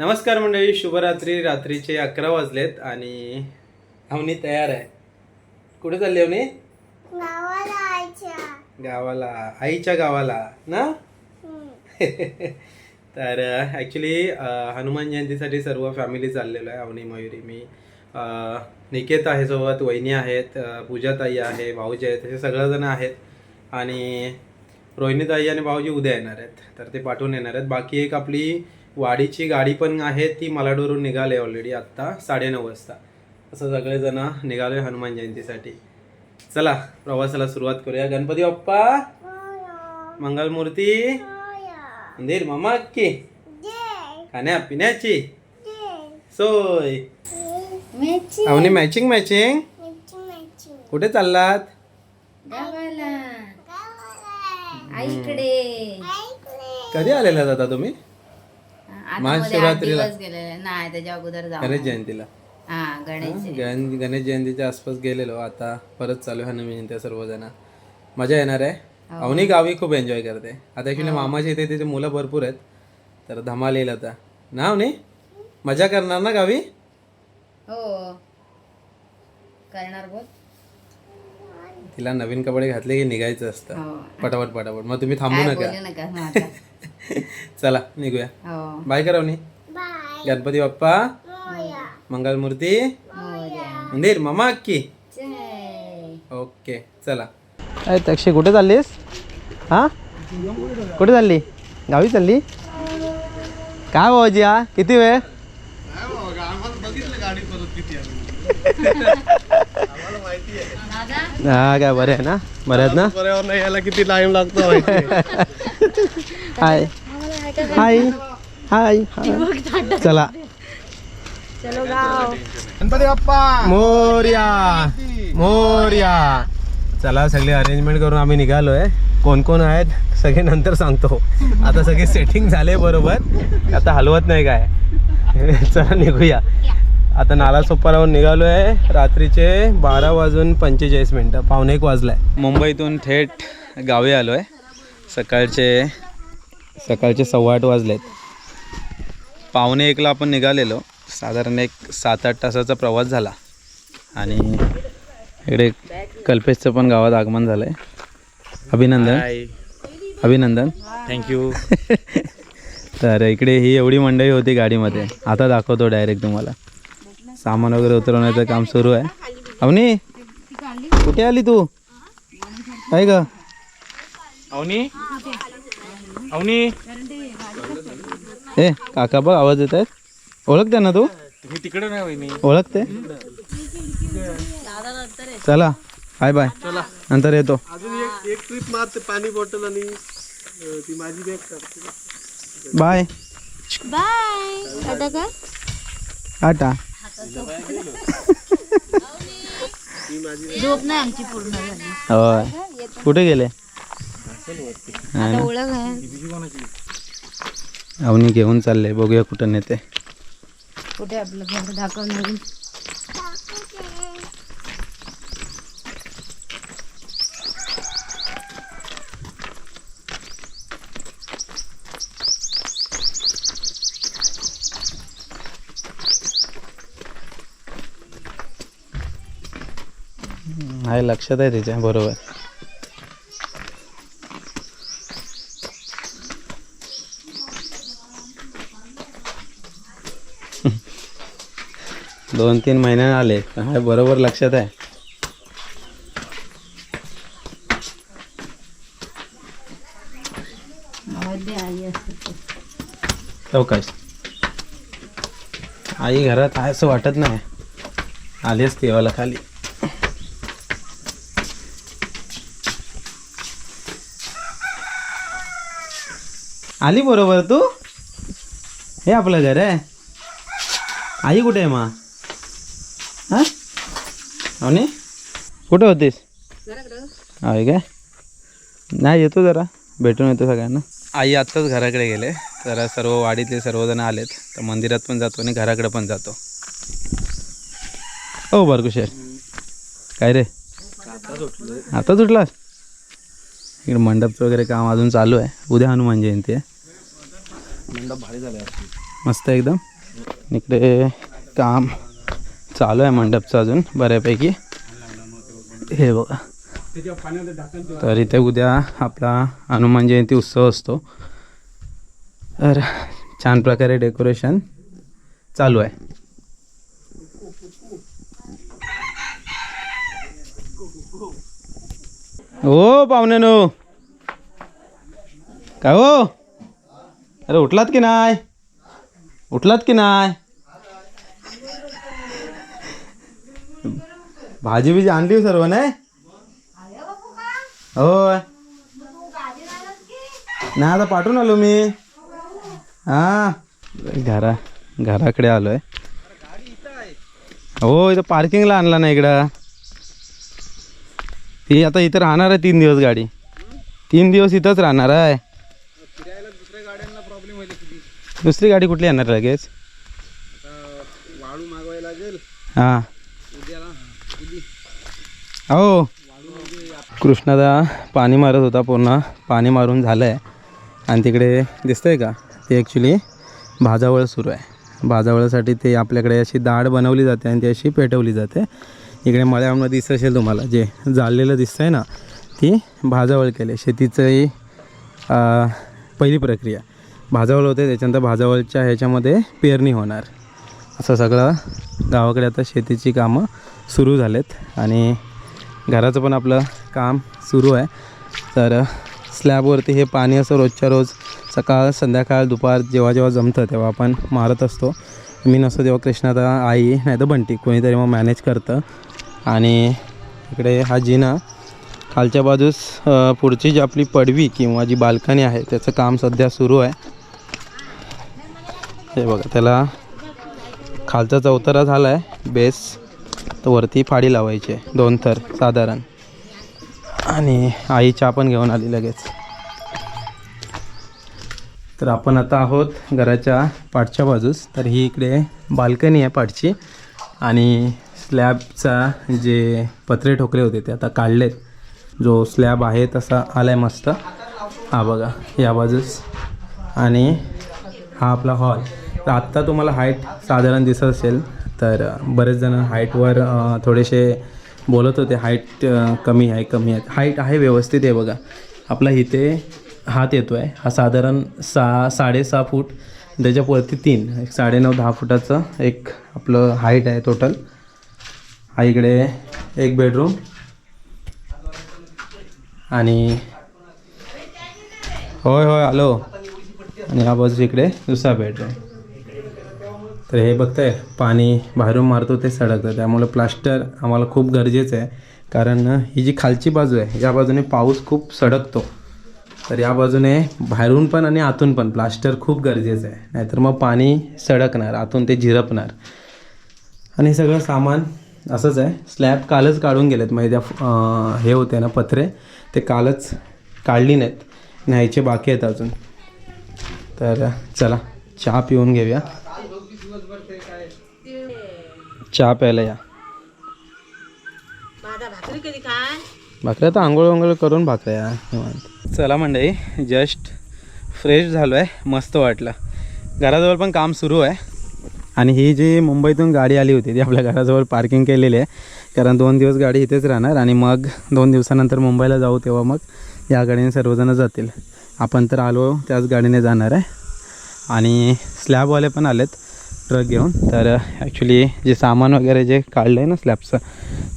नमस्कार मंडळी शुभरात्री रात्रीचे अकरा वाजलेत आणि अवनी तयार आहे. कुठे चालली अवनी? गावाला आईच्या. गावाला ना? तर ॲक्च्युली हनुमान जयंतीसाठी सर्व फॅमिली चाललेलो आहे अवनी मयुरी मी. निकेत आहे सोबत वहिनी आहेत पूजाताई आहे भाऊजी आहेत हे सगळेजण आहेत. आणि रोहिणीताई आणि भाऊजी उद्या येणार आहेत तर ते पाठवून येणार आहेत. बाकी एक आपली वाडीची गाडी पण आहे ती मालाडवरून निघाले ऑलरेडी आत्ता साडेनऊ वाजता. असं सगळेजण निघाले हनुमान जयंतीसाठी. चला प्रवासाला सुरुवात करूया. गणपती बाप्पा! मंगलमूर्ती! मंदिर मामा की? खाण्या पिण्याची सोय! अवनी मॅचिंग मॅचिंग कुठे चाललात? कधी आलेला आता तुम्ही? नाही त्याच्या अगोदर गणेश जयंतीला. हा गणेश गण गणेश जयंतीच्या आसपास गेलेलो. आता परत चालू आहे हनुमान जयंती सर्वजण. मजा येणार आहे. अवनी गावी खूप एन्जॉय करते. आता ॲक्च्युली मामाच्या इथे तिथे मुलं भरपूर आहेत. तर धमाल येईल आता. ना अवनी? मजा करणार ना गावी? हो. करणार बोल. तिला नवीन कपडे घातले की निघायचं असतं. हो. पटापट पटापट. मग तुम्ही थांबू नका. हा. चला निघूया. हो. बाय करा अवनी गणपती बाप्पा. मंगलमूर्ती. मोरया. मंदिर मामा की. जय. ओके चला. काय तक्षी कुठे चाललीस? हा? कुठे चालली? गावी चालली? काय भाऊजी हा? किती वेळ? हा काय बरे आहे ना? बरे आहेत ना? यायला किती टाइम लागतो हाय. हाय. हाय. हाय. चला. गणपती बाप्पा मोर्या. मोर्या. चला सगळे अरेंजमेंट करून आम्ही निघालोय. कोण कोण आहेत? सगळे नंतर सांगतो. आता सगळे सेटिंग झाले बरोबर. आता हलवत नाही काय. चला निघूया. आता नाला सोपारावरून आहे रात्रीचे बारा वाजून पंचेचाळीस मिनटं. पावणे एक वाजलाय. मुंबईतून थेट गावी आलो आहे सकाळचे सकाळचे सव्वा आठ वाजलेत. पावणे एकला आपण निघालेलो. साधारण एक सात आठ तासाचा प्रवास झाला. आणि इकडे कल्पेशचं पण गावात आगमन झालं आहे अभिनंदन. अभिनंदन थँक्यू तर इकडे ही एवढी मंडळी होती गाडीमध्ये. आता दाखवतो डायरेक्ट तुम्हाला. सामान वगैरे उतरवण्याचं काम सुरू आहे. अवनी कुठे आली तू? काय ग अवनी? अवनी. ए काका बघ आवाज येत आहेत. ओळखते ना तू. मी तिकडे नाही ओळखते चला बाय बाय नंतर येतो. अजून एक एक ट्रिप मारते पाणी बॉटल आणि ती माझी बॅग काढते. बाय बाय आता काय टाटा. झोप नाही आमची पूर्ण झाली. होय. कुठे गेले? ना. ओळख आहे. अवनी घेऊन चालले बघूया कुठं नेते. कुठे आपलं घर? दाखवणार आहे लक्षात आहे त्याच्या बरोबर. दोन तीन महिन्याने आले. आहे बरोबर लक्षात आहे. असते चौकश आई घरात आहे असं वाटत नाही. आली असती देवाला खाली. आली बरोबर तू? हे आपलं घर आहे. आई कुठे आहे मा हा? अवनी? कुठे होतीस? आहे काय? नाही येतो जरा. भेटून येतो सगळ्यांना. आई आत्ताच घराकडे गेले. तर सर्व वाडीतले सर्वजण आलेत. तर मंदिरात पण जातो आणि घराकडे पण जातो. हो बारकुशेर काय रे? आता सुटलास इकडे मंडपचं वगैरे काम अजून चालू आहे. उद्या हनुमान जयंती आहे. मंडप भारी झाले मस्त एकदम. इकडे काम. चालू आहे मंडपचं अजून बऱ्यापैकी. हे बघा. तर इथे उद्या आपला हनुमान जयंती उत्सव असतो. तर छान प्रकारे डेकोरेशन चालू आहे. हो पाहुण्यानो. काय हो? अरे उठलात की नाही? उठलात की नाही? भाजी बिजी आणली हो सर्व नाही होय. नाही आता पाठवून आलो मी. हा. घरा घराकडे आलोय. हो इथं पार्किंगला आणला ना इकडं. ती आता इथं राहणार आहे तीन दिवस गाडी. तीन दिवस इथंच राहणार आहे. दुसरी गाडी कुठली येणार लगेच? वाळू मागवायला लागेल. हां. हो कृष्णादा पाणी मारत होता पूर्ण. पाणी मारून झालं आहे आणि तिकडे दिसतंय का? ते ॲक्च्युली भाजावळ सुरू आहे. भाजावळासाठी ते आपल्याकडे अशी दाढ बनवली जाते आणि ती अशी पेटवली जाते. इकडे मळ्यामध्ये दिसत असेल तुम्हाला. जे जाळलेलं दिसतंय ना ती भाजावळ केली शेतीचंही पहिली प्रक्रिया. भाजावळ होते त्याच्यानंतर भाजावळच्या ह्याच्यामध्ये पेरणी होणार. असं सगळं गावाकडे आता शेतीची कामं सुरू झालेत. आणि घराचं पण आपलं काम सुरू आहे. तर स्लॅबवरती हे पाणी असं रोजच्या रोज सकाळ संध्याकाळ दुपार जेव्हा जेव्हा जमतं तेव्हा आपण मारत असतो. मी नसतो तेव्हा कृष्णाचा आई नाही तर बंटी कोणीतरी मग मॅनेज करतं. आणि इकडे हा जिना खालच्या बाजूस पुढची जी आपली पडवी किंवा जी बाल्कनी आहे त्याचं काम सध्या सुरू आहे. हे बघा त्याला खालचा चौथरा झाला आहे बेस. तर वरती फाडी लावायची आहे. दोन थर साधारण. आणि आई चहा पण घेऊन आली लगेच. तर आपण आता आहोत घराच्या पाठच्या बाजूस. तर ही इकडे बाल्कनी आहे पाठची. आणि स्लॅबचा जे पत्रे ठोकले होते ते आता काढलेत. जो स्लॅब आहे तसा आला आहे मस्त. हा बघा या बाजूस. आणि हा आपला हॉल. तर आत्ता तुम्हाला हाईट साधारण दिसत असेल. तर बरेच जण हाईटवर थोडेसे बोलत होते हाईट कमी आहे कमी आहे. हाईट आहे व्यवस्थित आहे बघा. आपला इथे हात येतो आहे हा साधारण सहा साडेसहा फूट त्याच्यावरती तीन. एक साडेनऊ दहा फुटाचं एक आपलं हाईट आहे टोटल हा इकडे एक बेडरूम आणि होय होय आलो. आणि हा बाजू इकडे दुसरा बेडरूम तर हे बघताय पाणी बाहेरून मारतो ते सडकतं. त्यामुळे प्लास्टर आम्हाला खूप गरजेचं आहे. कारण ही जी खालची बाजू आहे या बाजूने पाऊस खूप सडकतो. तर या बाजूने बाहेरून पण आणि आतून पण प्लास्टर खूप गरजेचं आहे. नाहीतर मग पाणी सडकणार आतून ते झिरपणार. आणि सगळं सामान असंच आहे. स्लॅब कालच काढून गेलेत. म्हणजे त्या हे होते ना पत्रे ते कालच काढली नाहीत. न्यायचे बाकी आहेत अजून. तर चला चहा पिऊन घेऊया. चहा प्यायला या. भाकऱ्या तर आंघोळ वंघोळ करून भाकऱ्या निवांत. चला मंडळी जस्ट फ्रेश झालो आहे मस्त वाटलं. घराजवळ पण काम सुरू आहे. आणि ही जी मुंबईतून गाडी आली होती ती आपल्या घराजवळ पार्किंग केलेली आहे. कारण दोन दिवस गाडी इथेच राहणार आणि मग दोन दिवसानंतर मुंबईला जाऊ तेव्हा मग या गाडीने सर्वजण जातील. आपण तर आलो त्याच गाडीने जाणार आहे. आणि स्लॅबवाले पण आलेत. ट्रक घेऊन तर ॲक्च्युली जे सामान वगैरे जे काढलं आहे ना स्लॅबचं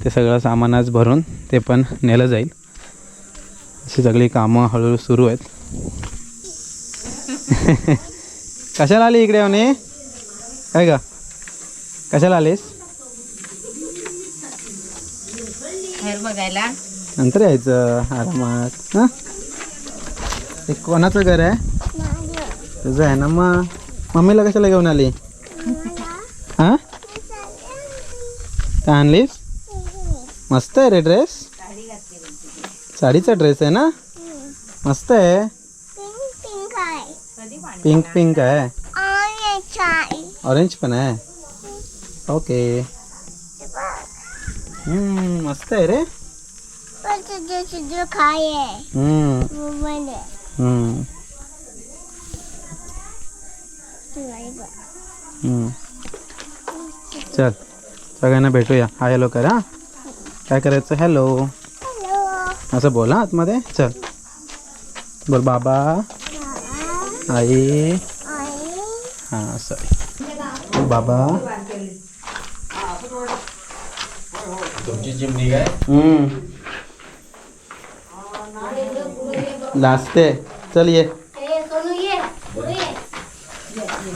ते सगळं सामान आज भरून ते पण नेलं जाईल. अशी सगळी कामं हळूहळू सुरू आहेत. कशाला आली इकडे म्हणे काय का कशाला आलीस? बघायला. नंतर यायचं आरामात हां? ते कोणाचं घर आहे? तुझं आहे ना मग मम्मीला कशाला घेऊन आली? हां काय आणलीस मस्त आहे रे ड्रेस साडीचा ड्रेस आहे ना मस्त आहे पिंक पिंक आहे ऑरेंज पण आहे ओके मस्त आहे रे काय चल सगळ्यांना भेटूया. हाय हॅलो कर. हा काय करायचं? हॅलो हॅलो असं बोला आतमध्ये. चल. बोल बाबा. आई. आई. हाँ असं बाबा. तुमची चिमणी काय हम्म. लाजते चल ये.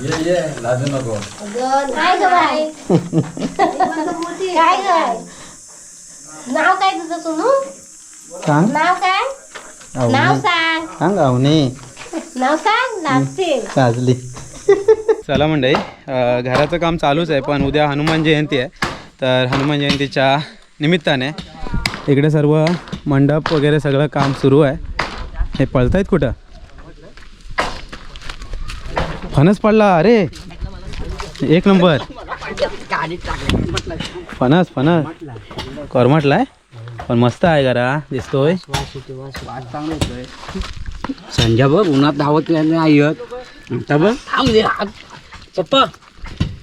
ये ये. लाजू नको. काय ग बाई काय ग नाव काय तुझं सोनू सांग नाव काय नाव सांग सांग अवनी नाव सांग लाजते लाजली चला मंडळी अं, घराचं काम चालूच आहे पण उद्या हनुमान जयंती आहे. तर हनुमान जयंतीच्या निमित्ताने इकडे सर्व मंडप वगैरे सगळं काम सुरू आहे. हे पळतायत कुठं? फणस पडला अरे! एक नंबर. फणस फणस. करमटलाय? पण मस्त आहे जरा दिसतोय. संध्या बघ उन्हात धावत नाही येत. आता बघ. पप्पा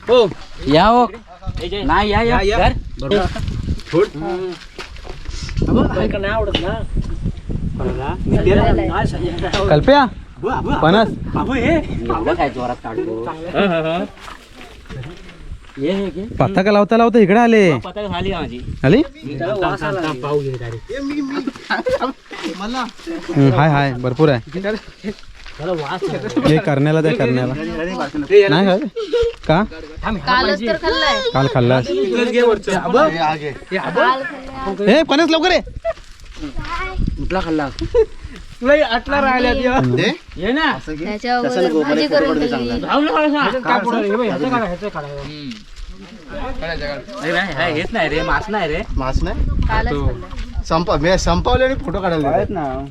हो. या हो. नाही या या. या नाही आवडत ना. कल्प्या फणस. काय जोरात काढतो? ये हे घे. पत्ता का लावता लावता इकडे आले। पतंग झाली माझी आली। हाय हाय भरपूर आहे. हे करण्याला द्या करण्याला। नाही खाय का? कालच तर खाल्लाय काल खाल्लास हे पणस लवकर ये. कुठला खाल्ला? ये ना. त्याच्या अगोदर भाजी करून ठेवली हेच नाही रे मास नाही रे. मास नाही? कालच. संपा मी संपवले आणि फोटो काढायला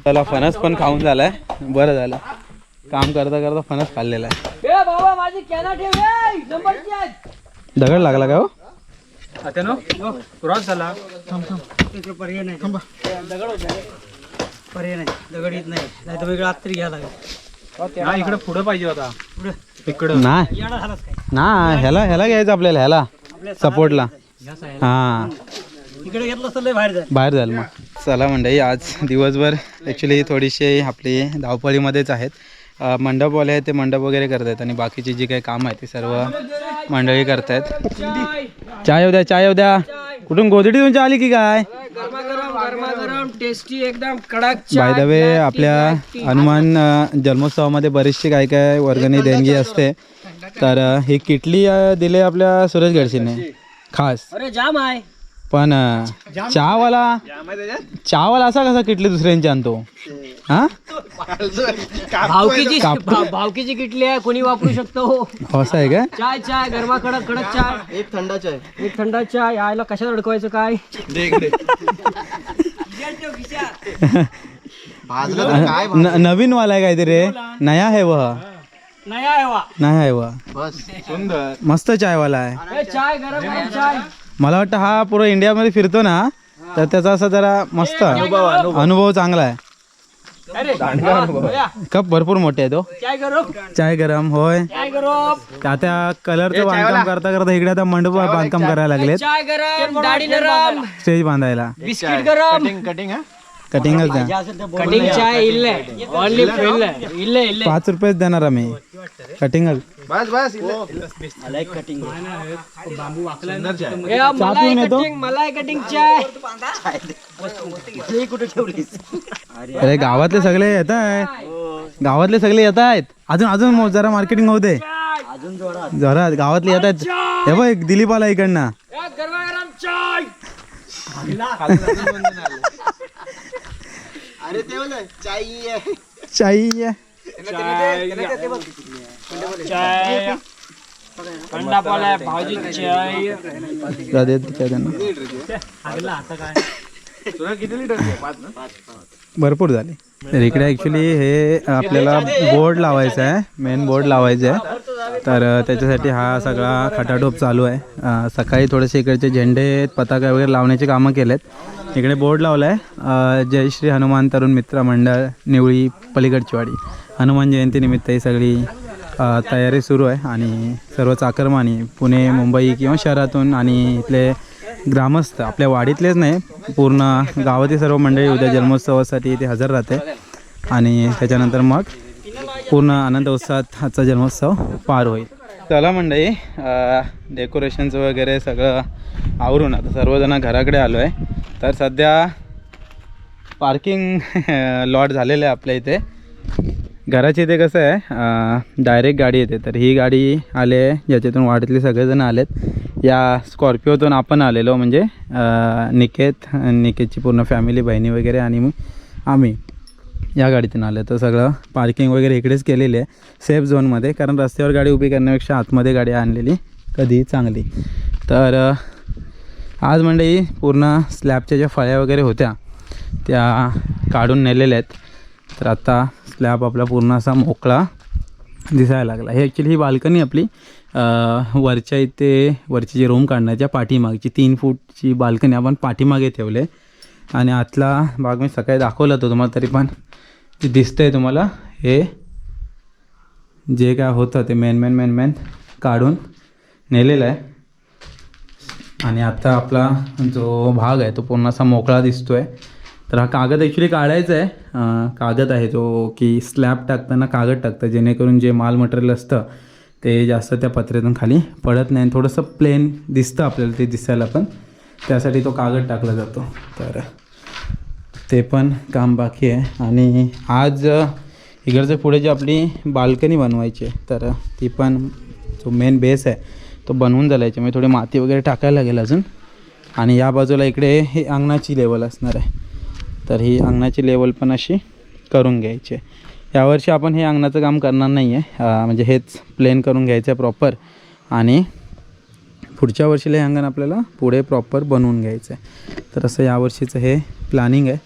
त्याला फणस पण खाऊन झालाय. बरं झालं. काम करता करता फणस खाल्लेला आहे. दगड लागला का हो? पर्याय नाही. दगड येत नाही. नाही तर वेगळा तरी घ्यायला लागेल. इकडे पुढे पाहिजे होता. नाही ना. ह्याला ह्याला घ्यायचं आपल्याला ह्याला. सपोर्टला. हां. इकडे घेतलं असतं लय बाहेर जाय बाहेर जाईल मग. चला मंडळी आज दिवसभर ॲक्च्युली थोडीशी आपली धावपळीमध्येच आहेत. मंडपवाले आहेत ते मंडप वगैरे करत आहेत आणि बाकीची जी काही कामं आहेत ती सर्व मंडळी करतायत. चाय. येऊ द्या चाय येऊ द्या. कुठून गोदडी तुमची आली की काय? टेस्टी एकदम कडक बाय द वे आपल्या हनुमान जन्मोत्सवामध्ये बरीचशी काय काय वर्गणी देणगी असते. तर ही किटली दिली आपल्या सुरेश गडशीने. खास. अरे जाम आहे. पण अ, चहावाला चहावाला असा कसा किटली दुसऱ्यांची आणतो? हा? भावकीची भावकीची किटली आहे कोणी वापरू शकतो? असं आहे काय? चाय चाय गरमा कडक कडक चाय एक थंडाचा आहे. एक थंडा चाय यायला कशात अडकवायचं काय? भाजलं तर काय न- नवीन वाला आहे काहीतरी रे. नया है वह. नाही आहे वा नया है वह. बस. सुंदर. मस्त चायवाला आहे. ए, चाय गरम गरम चाय. मला वाटतं हा पुरा इंडियामध्ये फिरतो ना तर त्याचा असा जरा मस्त अनुभव चांगला आहे. कप भरपूर मोठे आहे तो चाय गरम चाय गरम होय. चाय गरम त्या त्या कलरचं बांधकाम करता करता इकडे आता मंडप बांधकाम करायला लागलेत. चाय गरम दाढी नरम स्टेज बांधायला. बिस्किट गरम. कटिंग हा द्या. कटिंग चाय इल्ले ओनली इल्ले इल्ले इल्ले पाच रुपयेच देणार आम्ही. कटिंगच. बस बस ए, मलाई कटिंग मलाई कटिंग चाय अरे गावातले सगळे येत आहे गावातले सगळे येत आहेत अजून अजून मो- जरा मार्केटिंग होऊ दे. जरा गावातले येत आहेत हे बघ दिलीप आला इकडनं. ए, गरमागरम चाय अरे ते बोल. चाई चाई चाय थंडा पाला भाजी चाय राधे चाय त्यांना भरपूर झाले. तर इकडे ॲक्च्युली हे आपल्याला बोर्ड लावायचं आहे. मेन बोर्ड लावायचं आहे. तर त्याच्यासाठी हा सगळा खटाटोप चालू आहे. सकाळी थोडेसे इकडचे झेंडे पताका वगैरे लावण्याची कामं केलेत. इकडे बोर्ड लावला आहे जय श्री हनुमान तरुण मित्र मंडळ निवळी पलीकडची वाडी हनुमान जयंतीनिमित्त ही सगळी तयारी सुरू आहे आणि सर्व चाकरमानी पुणे मुंबई किंवा शहरातून आणि इथले ग्रामस्थ आपल्या वाडीतलेच नाही पूर्ण गावातील सर्व मंडळी उद्या जन्मोत्सवासाठी इथे हजर राहते. आणि त्याच्यानंतर मग पूर्ण आनंद उत्साहात आजचा जन्मोत्सव पार होईल. चला मंडळी डेकोरेशनचं वगैरे सगळं आवरून आता सर्वजण घराकडे आलो आहे तर सध्या पार्किंग लॉट झालेलं आहे आपल्या इथे. घराच्या इथे कसं आहे डायरेक्ट गाडी येते. तर ही गाडी आले ज्याच्यातून वाडीतले सगळेजण आलेत. या स्कॉर्पिओतून आपण आलेलो म्हणजे निकेत निकेतची पूर्ण फॅमिली बहिणी वगैरे आणि आम्ही. या गाडीतून आले. तर सगळं पार्किंग वगैरे इकडेच केलेली आहे. सेफ झोनमध्ये कारण रस्त्यावर गाडी उभी करण्यापेक्षा आतमध्ये गाडी आणलेली कधी चांगली. तर आज म्हणजे पूर्ण स्लॅबच्या ज्या फळ्या वगैरे होत्या त्या काढून नेलेल्या आहेत. तर आता स्लॅब आपला पूर्ण असा मोकळा दिसायला लागला. हे ॲक्च्युली ही बाल्कनी आपली वरच्या इथे वरची जी रूम काढण्याच्या पाठीमागची तीन फूटची बाल्कनी आपण पाठीमागे ठेवले आणि आतला भाग मी सकाळी दाखवला होतो तुम्हाला तरी पण ते दिसतंय तुम्हाला. हे जे काय होतं ते मेन मेन मेन मेन काढून नेलेलं आहे. आणि आता आपला जो भाग आहे तो पूर्ण असा मोकळा दिसतो आहे तर हा कागद ॲक्च्युली काढायचा आहे. कागद आहे जो की स्लॅब टाकताना कागद टाकतं जेणेकरून जे माल मटेरियल असतं ते जास्त त्या पत्र्यातून खाली पडत नाही. आणि थोडंसं प्लेन दिसतं आपल्याला ते दिसायला पण. त्यासाठी तो कागद टाकला जातो. तर ते पण काम बाकी आहे. आणि आज इकडचं पुढे जी आपली बाल्कनी बनवायची आहे तर ती पण जो मेन बेस आहे तो बनवून झाला याच्यामुळे म्हणजे थोडी माती वगैरे टाकायला लागेल अजून. आणि या बाजूला इकडे हे अंगणाची लेवल असणार आहे. तर ही अंगणाची लेवल पण अशी करून घ्यायची आहे. यावर्षी आपण हे अंगणाचं काम करणार नाही आहे म्हणजे हेच प्लेन करून घ्यायचं आहे प्रॉपर आणि पुढच्या वर्षीला हे अंगण आपल्याला पुढे प्रॉपर बनवून घ्यायचं आहे. तर असं यावर्षीचं हे प्लॅनिंग आहे.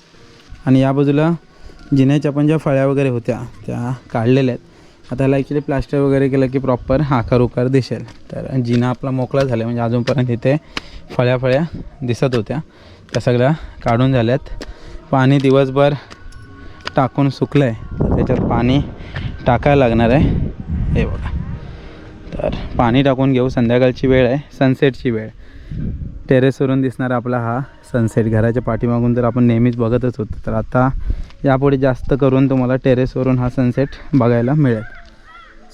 आणि या बाजूला जिन्याच्या पण ज्या फळ्या वगैरे होत्या त्या काढलेल्या आहेत. आता ह्याला ॲक्च्युली प्लास्टर वगैरे केलं की प्रॉपर आकार उकार दिसेल. तर जिना आपला मोकळा झाला म्हणजे अजूनपर्यंत इथे फळ्या फळ्या दिसत होत्या. त्या सगळ्या काढून झाल्यात. पाणी दिवसभर टाकून सुकलं आहे तर त्याच्यात पाणी टाकायला लागणार आहे. हे बघा. तर पाणी टाकून घेऊ. संध्याकाळची वेळ आहे. सनसेटची वेळ. टेरेसवरून दिसणारा आपला हा सनसेट घराच्या पाठीमागून तर आपण नेहमीच बघतच होतो तर आता यापुढे जास्त करून तुम्हाला टेरेसवरून हा सनसेट बघायला मिळेल.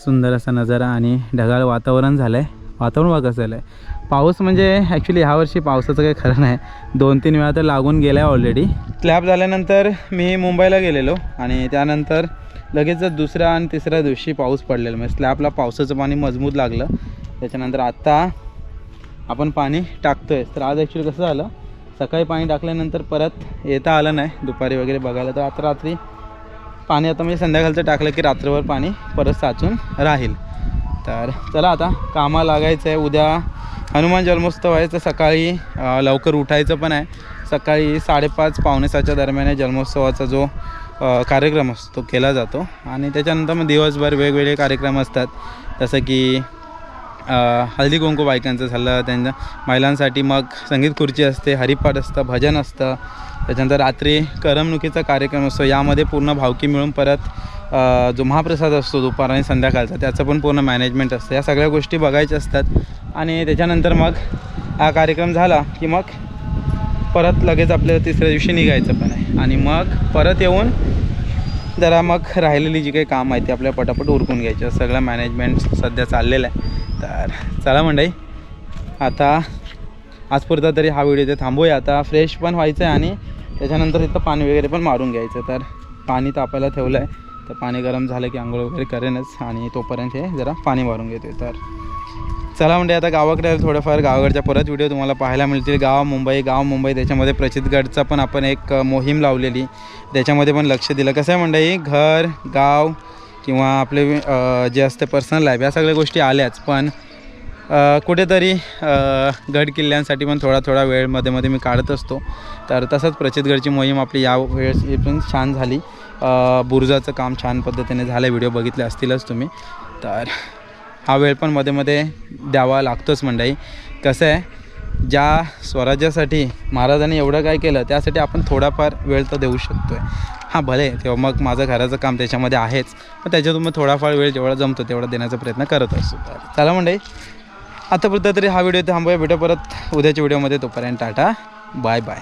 सुंदर असा नजारा आणि ढगाळ वातावरण झालं आहे वातावरण बघा कसं झालं आहे पाऊस म्हणजे ॲक्च्युली ह्यावर्षी पावसाचं काही खरं नाही. दोन तीन वेळा तर लागून गेला आहे ऑलरेडी स्लॅब झाल्यानंतर मी मुंबईला गेलेलो आणि त्यानंतर लगेचच दुसऱ्या आणि तिसऱ्या दिवशी पाऊस पडलेला. म्हणजे स्लॅबला पावसाचं पाणी मजबूत लागलं. त्याच्यानंतर आत्ता आपण पाणी टाकतो आहे तर आज ॲक्च्युली कसं झालं? सकाळी पाणी टाकल्यानंतर परत येता आलं नाही. दुपारी वगैरे बघायला. तर आता रात्री पाणी आता म्हणजे संध्याकाळचं टाकलं की रात्रभर पाणी परत साचून राहील. तर चला आता कामा लागायचं आहे उद्या हनुमान जन्मोत्सव आहे. तर सकाळी लवकर उठायचं पण आहे. सकाळी साडेपाच पावणेसाच्या दरम्यान जन्मोत्सवाचा जो कार्यक्रम असतो तो केला जातो. आणि त्याच्यानंतर मग दिवसभर वेगवेगळे कार्यक्रम असतात. जसं की हळदी कुंकू बायकांचं झालं त्यांच्या महिलांसाठी मग संगीत खुर्ची असते हरिपाठ असतं भजन असतं. त्याच्यानंतर रात्री करमणुकीचा कार्यक्रम असतो. यामध्ये पूर्ण भावकी मिळून परत जो महाप्रसाद असतो दुपार आणि संध्याकाळचा त्याचं पण पूर्ण मॅनेजमेंट असतं. या सगळ्या गोष्टी बघायच्या असतात. आणि त्याच्यानंतर मग हा कार्यक्रम झाला की मग परत लगेच आपल्याला तिसऱ्या दिवशी निघायचं पण आहे. आणि मग परत येऊन जरा मग राहिलेली जी काही काम आहे ती आपल्या पटापट उरकून घ्यायचं. सगळं मॅनेजमेंट सध्या चाललेलं आहे. तर चला मंडई आता आजपुरता तरी हा व्हिडिओ इथे थांबूया. आता फ्रेश पण व्हायचं आहे आणि त्याच्यानंतर इथं पाणी वगैरे पण मारून घ्यायचं. तर पाणी तापायला ठेवलं आहे तर पाणी गरम झालं की आंघोळ वगैरे करेनच आणि तोपर्यंत हे जरा पाणी मारून घेते तर चला म्हणजे आता गावाकडे थोडंफार गावाकडच्या परत व्हिडिओ तुम्हाला पाहायला मिळतील. गाव मुंबई गाव मुंबई त्याच्यामध्ये प्रचितगडचा पण आपण एक मोहीम लावलेली. त्याच्यामध्ये पण लक्ष दिलं. कसं आहे मंडळी? घर गाव किंवा आपले जे असते पर्सनल लाईफ या सगळ्या गोष्टी आल्याच. पण कुठेतरी गड किल्ल्यांसाठी पण थोडा थोडा वेळमध्ये मध्ये मी काढत असतो. तर तसंच प्रचितगडची मोहीम आपली या वेळेस पण छान झाली. बुरुजाचं काम छान पद्धतीने झालं व्हिडिओ बघितले असतीलच तुम्ही. तर हा वेळ पण मध्ये मध्ये द्यावा लागतोच मंडळी. कसं आहे ज्या स्वराज्यासाठी महाराजांनी एवढं काय केलं त्यासाठी आपण थोडाफार वेळ तर देऊ शकतो आहे हां भले. तेव्हा मग माझं घराचं काम त्याच्यामध्ये आहेच. पण त्याच्यातून मग थोडाफार वेळ जेवढा जमतो तेवढा देण्याचा प्रयत्न करत असतो चला म्हणजे आतापर्यंत तरी हा व्हिडिओ थांबूया. भेटू परत उद्याच्या व्हिडिओमध्ये. तोपर्यंत टाटा. Bye bye.